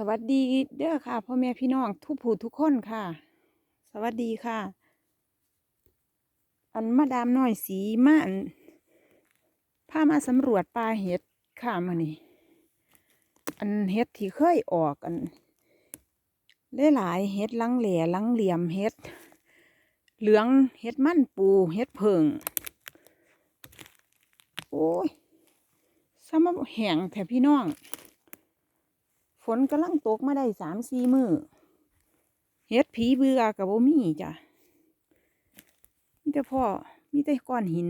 สวัสดีเด้อค่ะพ่อแม่พี่น้องทุกผู้ทุกคนค่ะ สวัสดีค่ะ อันมาดามน้อยสีมาอันพามาสำรวจป่าเห็ดค่ะมานี่อันเห็ดที่เคยออกอันหลายเห็ดลังแหล่ลังเหลี่ยมเห็ดเหลืองเห็ดมั่นปูเห็ดเพิงโอ้ยสมาแห้งแถพี่น้อง ฝนกำลังตกมาได้สามสี่มือเฮ็ดผีเบื่อกับบ่มีจ้ะมีแต่พ่อมีแต่ก้อนหิน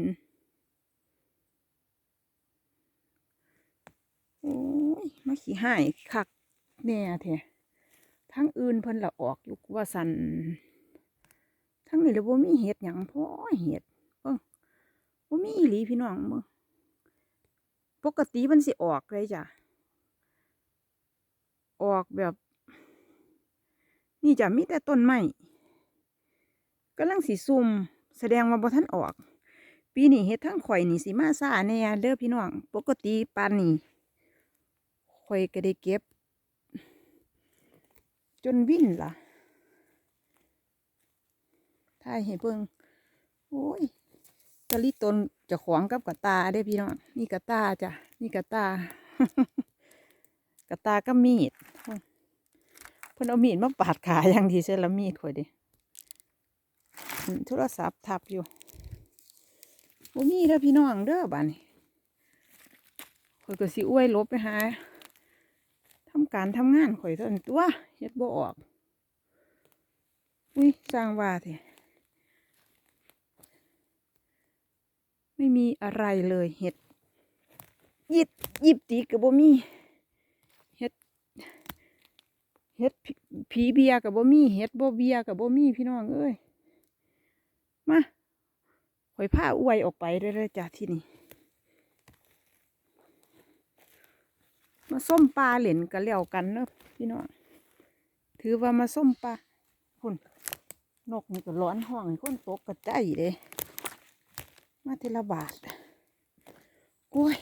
โอ้ยมาขี้หายคักแน่แท้ทั้งอื่นเพิ่นละออกอยู่ว่าสันทั้งนี้ล้วบ่มีเห็ดหยังพ่อเห็ดเบิ่งบ่มีอีหลีพี่น้องเบิ่งปกติมันสิออกเลยจ้ะ ออกแบบ นี่จะมีแต่ต้นไม้กำลังสีซุ่มแสดงว่าบ่ทันออก ปีนี้เฮ็ดทั้งข่อยนี่สิมาซ่าแน่เด้อพี่น้องปกติปานนี้ข่อยก็ได้เก็บ จนวิ่นล่ะถ่ายให้เบิ่งโอ้ยตะลิตนจะของกับกระตาเด้พี่น้องนี่กระตาจ้ะนี่กระตากระตาก็มีด เพิ่นเอามีดมาปาดขาอย่างดีเสียละมีดข่อยดิโทรศัพท์ทับอยู่บ่มีเด้อพี่น้องเด้อบ้านนี้ข่อยก็สิอ้วยลบไปหาทำการทำงานข่อยเท่านั้นตัวเฮ็ดบ่ออก อุ้ยสร้างว่าเถอะไม่มีอะไรเลยเห็ดหยิบหยิบตีกับบ่มี เฮ็ดผีเบียกับบ่มีเฮ็ดบ่เบียกับบ่มีพี่น้องเอ้ยมาข่อยผ้าอวยออกไปเรื่อยๆจ้ะที่นี่มาส้มปลาเหลนกันแล้วกันเนอะพี่น้องถือว่ามาส้มปลาคุณนกนี่ก็ร้อนห้องให้คนตกกระใจเด้มาเทละบาทกล้วย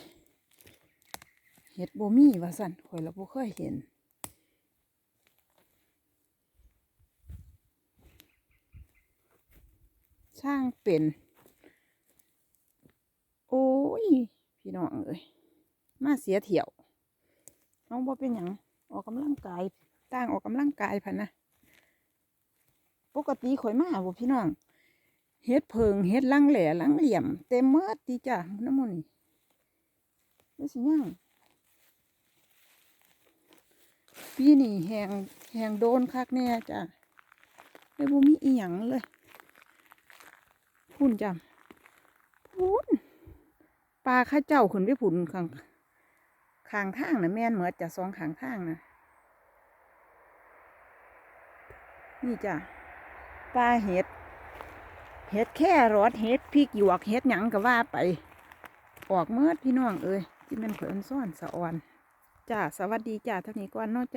เห็ดโบมี่ว่าสันข่อยเราบ่เคยเห็น ช่างเป็น โอ้ย พี่น้องเอ้ยมาเสียเถี่ยว น้องบ่เป็นหยังออกกำลังกายต่างออกกำลังกายพันนะปกติข่อยมาบ่พี่น้องเฮ็ดเพิงเฮ็ดลังแหล่ลังเหลี่ยม เต็มเมื่อดีจ้ะน้ำมันนี่แล้วสิยังปีนี้แหงแหงโดนคักแน่จ้ะเลยบ่มีอีหยังเลย พุ่นจ้ะพุ่นปลาข้าเจ้าขึ้นไปพุ่นข้างข้างทางนะแม่นเหมือนจะสองข้างทางนะนี่จ้ะปลาเห็ด เห็ดแค่รอดเห็ดพริกหยวกเห็ดหยังก็ว่าไป ออกเมื่อพี่น้องเอ้ยที่มันเผินซ่อนสะออนจ้าสวัสดีจ้าเท่านี้ก่อนนาะจ้า